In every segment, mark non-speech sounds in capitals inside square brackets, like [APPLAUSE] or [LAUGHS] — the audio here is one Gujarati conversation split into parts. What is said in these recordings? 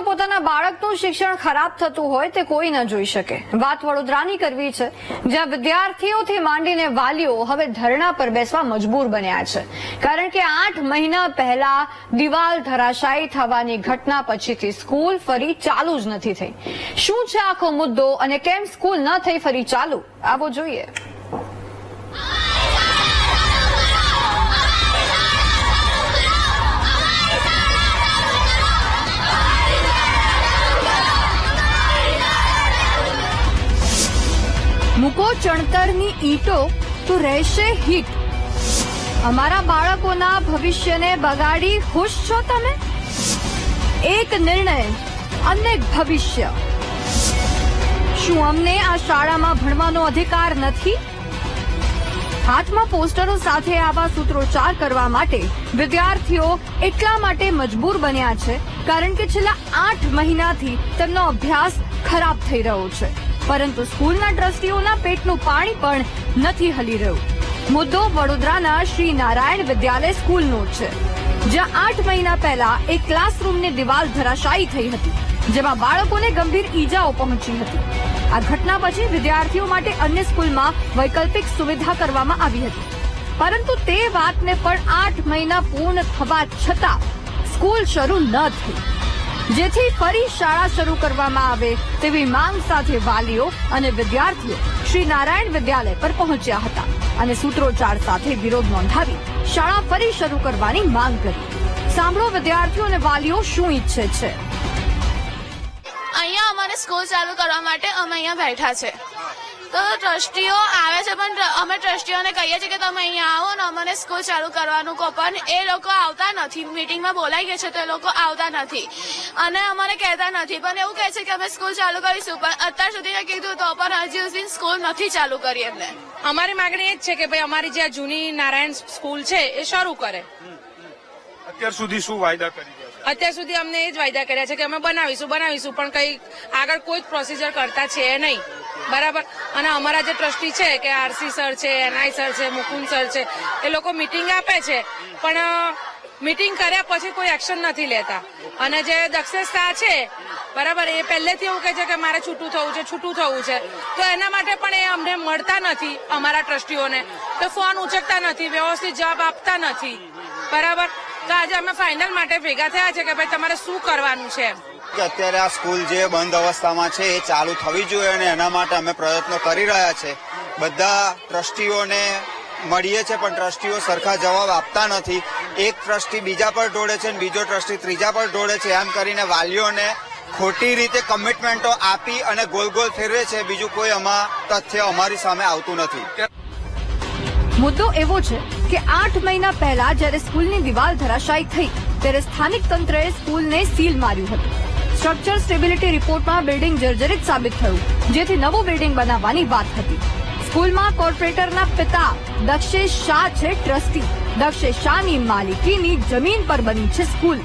તો પોતાના બાળકનું શિક્ષણ ખરાબ થતું હોય તે કોઈ ન જોઈ શકે. વાત વડોદરાની કરવી છે, જ્યાં વિદ્યાર્થીઓથી માંડીને વાલીઓ હવે ધરણા પર બેસવા મજબૂર બન્યા છે. કારણ કે આઠ મહિના પહેલા દિવાલ ધરાશાયી થવાની ઘટના પછીથી સ્કૂલ ફરી ચાલુ જ નથી થઈ. શું છે આખો મુદ્દો અને કેમ સ્કૂલ ન થઈ ફરી ચાલુ? આવો જોઈએ. ચણતરની ઈંટો તો રહેશે હિટ. અમારા બાળકોના ભવિષ્યને બગાડી ખુશ છો તમે? એક નિર્ણય, અનેક ભવિષ્ય. શું અમને આ શાળામાં ભણવાનો અધિકાર નથી? હાથમાં પોસ્ટરો સાથે આવા સૂત્રોચ્ચાર કરવા માટે વિદ્યાર્થીઓ એટલા માટે મજબૂર બન્યા છે, કારણ કે છેલ્લા આઠ મહિનાથી તેમનો અભ્યાસ ખરાબ થઈ રહ્યો છે. પરંતુ સ્કૂલના ટ્રસ્ટીઓના પેટનું પાણી પણ નથી હલી રહ્યું. મુદ્દો વડોદરાના શ્રી નારાયણ વિદ્યાલય સ્કૂલનો છે, જ્યાં આઠ મહિના પહેલા એક ક્લાસરૂમની દિવાલ ધરાશાયી થઈ હતી, જેમાં બાળકોને ગંભીર ઈજાઓ પહોંચી હતી. આ ઘટના પછી વિદ્યાર્થીઓ માટે અન્ય સ્કૂલમાં વૈકલ્પિક સુવિધા કરવામાં આવી હતી. પરંતુ તે વાતને પણ આઠ મહિના પૂર્ણ થવા છતાં સ્કૂલ શરૂ ન થઈ. જેથી ફરી શાળા શરૂ કરવામાં આવે તેવી માંગ સાથે વાલીઓ અને વિદ્યાર્થીઓ શ્રી નારાયણ વિદ્યાલય પર પહોંચ્યા હતા અને સૂત્રોચ્ચાર સાથે વિરોધ નોંધાવી શાળા ફરી શરૂ કરવાની માંગ કરી. સાંભળો વિદ્યાર્થીઓ અને વાલીઓ શું ઈચ્છે છે. અહીંયા અમારે સ્કૂલ ચાલુ કરવા માટે અમે અહીંયા બેઠા છે. તો ટ્રસ્ટીઓ આવે છે પણ અમે ટ્રસ્ટીઓને કહીએ છીએ કે તમે અહીંયા આવો ને અમને સ્કૂલ ચાલુ કરવાનું કહો પણ એ લોકો આવતા નથી. મીટિંગમાં બોલાઈ ગયા છે તો એ લોકો આવતા નથી. અને અમને કહેતા નથી પણ એવું કહે છે કે અમે સ્કૂલ ચાલુ કરીશું પણ અત્યાર સુધી કીધું તો પણ હજી સુધી સ્કૂલ નથી ચાલુ કરી એમને. અમારી માંગણી એ જ છે કે ભાઈ અમારી જે જૂની નારાયણ સ્કૂલ છે એ શરૂ કરે. અત્યાર સુધી શું વાયદા કરી અત્યાર સુધી અમને એ જ વાયદા કર્યા છે કે અમે બનાવીશું બનાવીશું પણ કઈ આગળ કોઈ જ પ્રોસિજર કરતા છે નહીં. બરાબર. અને અમારા જે ટ્રસ્ટી છે, કે આરસી સર છે, એનઆઈ સર છે, મુકુંદ સર છે, એ લોકો મિટિંગ આપે છે. પણ મિટિંગ કર્યા પછી કોઈ એક્શન નથી લેતા. અને જે દક્ષેશ શાહ છે, બરાબર, એ પહેલેથી એવું કહે છે કે મારે છૂટું થવું છે, છૂટું થવું છે. તો એના માટે પણ એ અમને મળતા નથી અમારા ટ્રસ્ટીઓને. તો ફોન ઉચકતા નથી, વ્યવસ્થિત જવાબ આપતા નથી. બરાબર? તો આજે અમે ફાઇનલ માટે ભેગા થયા છે કે ભાઈ તમારે શું કરવાનું છે અત્યારે આ સ્કૂલ જે બંધ અવસ્થામાં છે, એ ચાલુ થવી જોઈએ અને એના માટે અમે પ્રયત્નો કરી રહ્યા છે. બધા ટ્રસ્ટીઓને મળીએ છે, પણ ટ્રસ્ટીઓ સરખા જવાબ આપતા નથી. એક ટ્રસ્ટી બીજા પર ઢોળે છે અને બીજો ટ્રસ્ટી ત્રીજા પર ઢોળે છે. એમ કરીને વાલીઓને ખોટી રીતે કમિટમેન્ટો આપી અને ગોલ ગોલ ફેરવે છે. બીજું કોઈ આમાં તથ્ય અમારી સામે આવતું નથી. મુદ્દો એવો છે કે આઠ મહિના પહેલા જ્યારે સ્કૂલની દિવાલ ધરાશાયી થઈ, ત્યારે સ્થાનિક તંત્રએ સ્કૂલને સીલ માર્યું હતું. સ્ટ્રક્ચર સ્ટેબિલિટી રિપોર્ટમાં બિલ્ડિંગ જર્જરિત સાબિત થયું, જેથી નવું બિલ્ડિંગ બનાવવાની વાત હતી. સ્કૂલમાં કોર્પોરેટરના પિતા દક્ષેશ શાહ છે ટ્રસ્ટી. દક્ષેશ શાહની માલિકીની જમીન પર બની છે સ્કૂલ.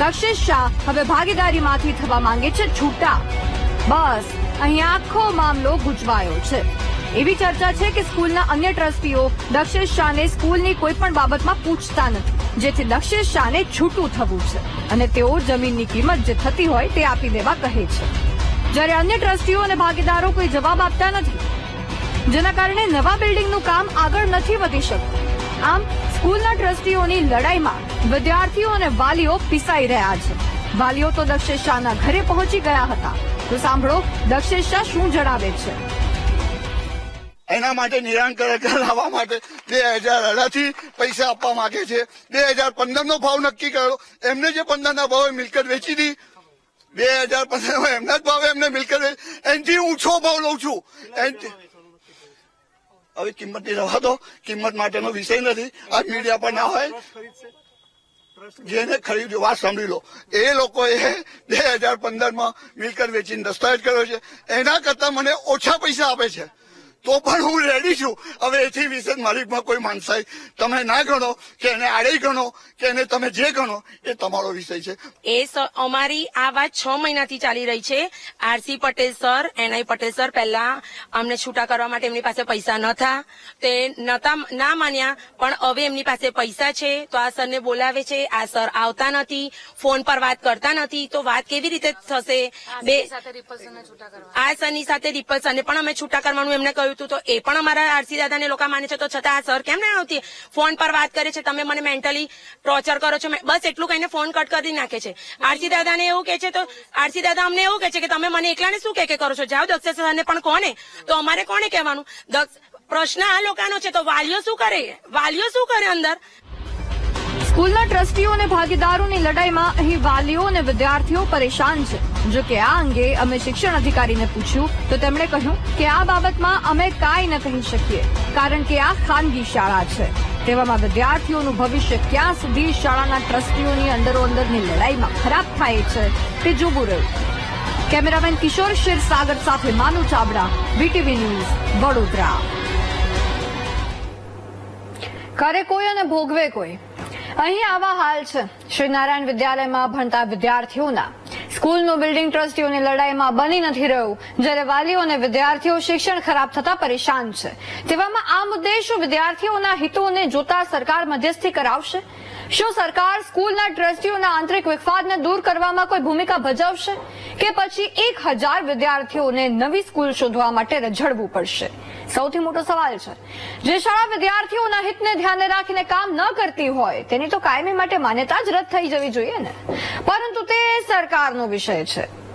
દક્ષેશ શાહ હવે ભાગીદારીમાંથી થવા માંગે છે છૂટા. બસ, અહીં આખો મામલો ગુજવાયો છે. એવી ચર્ચા છે કે સ્કૂલના અન્ય ટ્રસ્ટીઓ દક્ષેશ શાહને સ્કૂલની કોઈ પણ બાબતમાં પૂછતા નથી, જેથી દક્ષેશ શાહને છૂટું થવું છે અને તેઓ જમીનની કિંમત જે થતી હોય તે આપી દેવા કહે છે. જ્યારે અન્ય ટ્રસ્ટીઓ અને ભાગીદારો કોઈ જવાબ આપતા નથી જેના કારણે નવા બિલ્ડિંગનું કામ આગળ નથી વધી શકતું. આમ, સ્કૂલના ટ્રસ્ટીઓની લડાઈમાં વિદ્યાર્થીઓ અને વાલીઓ પીસાઈ રહ્યા છે. વાલીઓ તો દક્ષેશ શાહના ઘરે પહોંચી ગયા હતા. તો સાંભળો, દક્ષેશ શાહ શું જણાવે છે. એના માટે નિરાકરણ [LAUGHS] લાવવા માટે બે હજાર અઢારથી પૈસા આપવા માંગે છે. બે હજાર પંદર નો ભાવ નક્કી કર્યો એમને જે પંદર ના ભાવે મિલકત વેચી હતી બે હજાર પંદરમાં એમના જ ભાવે એમને મિલકત એનથી ઊંચો ભાવ લઉં છું. એનાથી- હવે કિંમતની રવા દો. કિંમત માટેનો વિષય નથી. આ મીડિયા પર ના હોય. જેને ખરીદ્યું વાત સાંભળી લો. એ લોકોએ બે હજાર પંદરમાં મિલકત વેચીને દસ્તાવેજ કર્યો છે. એના કરતા મને ઓછા પૈસા આપે છે. તો પણ હું રેડી છું. હવે એથી વિશેષ માલિકમાં કોઈ માનસાઈ તમે ના ગણો કે એને આડે ગણો કે એને તમે જે ગણો એ તમારો વિષય છે. એ અમારી આ વાત છ મહિનાથી ચાલી રહી છે. RC Patel sir NI Patel sir પહેલા અમને છૂટા કરવા માટે એમની પાસે પૈસા નતા તે નતા ના માન્યા પણ હવે એમની પાસે પૈસા છે. તો આ સરને બોલાવે છે. આ સર આવતા નથી ફોન પર વાત કરતા નથી. તો વાત કેવી રીતે થશે? બે આ સરની સાથે રિપલ સરને પણ અમે છૂટા કરવાનું એમને કહ્યું હતું તો એ પણ અમારા આરસી દાદાને લોકો માને છે. તો છતાં આ સર કેમ ના આવતી? ફોન પર વાત કરે છે. તમે મને મેન્ટલી ટોર્ચર કરો છો. બસ એટલું કહીને ફોન કટ કરી નાખે છે. આરસી દાદાને એવું કે છે તો આરસી દાદા અમને એવું કે છે કે તમે મને એકલાને શું કે કે કરો છો? જાઓ દક્ષ સરને પણ કોને? તો અમારે કોને કહેવાનું? પ્રશ્ન આ લોકોનો છે તો વાલીઓ શું કરે? વાલીઓ શું કરે અંદર? સ્કૂલના ટ્રસ્ટીઓ અને ભાગીદારોની લડાઈમાં અહીં વાલીઓ અને વિદ્યાર્થીઓ પરેશાન છે. જો કે આ અંગે અમે શિક્ષણ અધિકારીને પૂછ્યું, તો તેમણે કહ્યું કે આ બાબતમાં અમે કાંઈ ન કહી શકીએ, કારણ કે આ ખાનગી શાળા છે. તેવામાં વિદ્યાર્થીઓનું ભવિષ્ય ક્યાં સુધી શાળાના ટ્રસ્ટીઓની અંદરો અંદરની લડાઈમાં ખરાબ થાય છે, તે જોવું રહ્યું. કેમેરામેન કિશોર ક્ષીરસાગર સાથે માનુ ચાવડા, વીટીવી ન્યૂઝ, વડોદરા. કરે કોઈ અને ભોગવે કોઈ. અહીં આવા હાલ છે. શ્રીનારાયણ વિદ્યાલયમાં ભણતા વિદ્યાર્થીઓના. સ્કૂલનું બિલ્ડિંગ ટ્રસ્ટીઓની લડાઈમાં બની નથી રહ્યું. જ્યારે વાલીઓ અને વિદ્યાર્થીઓ શિક્ષણ ખરાબ થતા પરેશાન છે. તેવામાં આ મુદ્દે શું વિદ્યાર્થીઓના હિતોને જોતા સરકાર મધ્યસ્થી કરાવશે? શું સરકાર સ્કૂલના ટ્રસ્ટીઓના આંતરિક વિખવાદને દૂર કરવામાં કોઈ ભૂમિકા ભજવશે? કે પછી એક હજાર વિદ્યાર્થીઓને નવી સ્કૂલ શોધવા માટે રઝળવું પડશે? સૌથી મોટો સવાલ છે, જે શાળા વિદ્યાર્થીઓના હિતને ધ્યાને રાખીને કામ ન કરતી હોય, તેની તો કાયમી માટે માન્યતા જ રદ થઈ જવી જોઈએ ને? પરંતુ તે સરકારનો વિષય છે.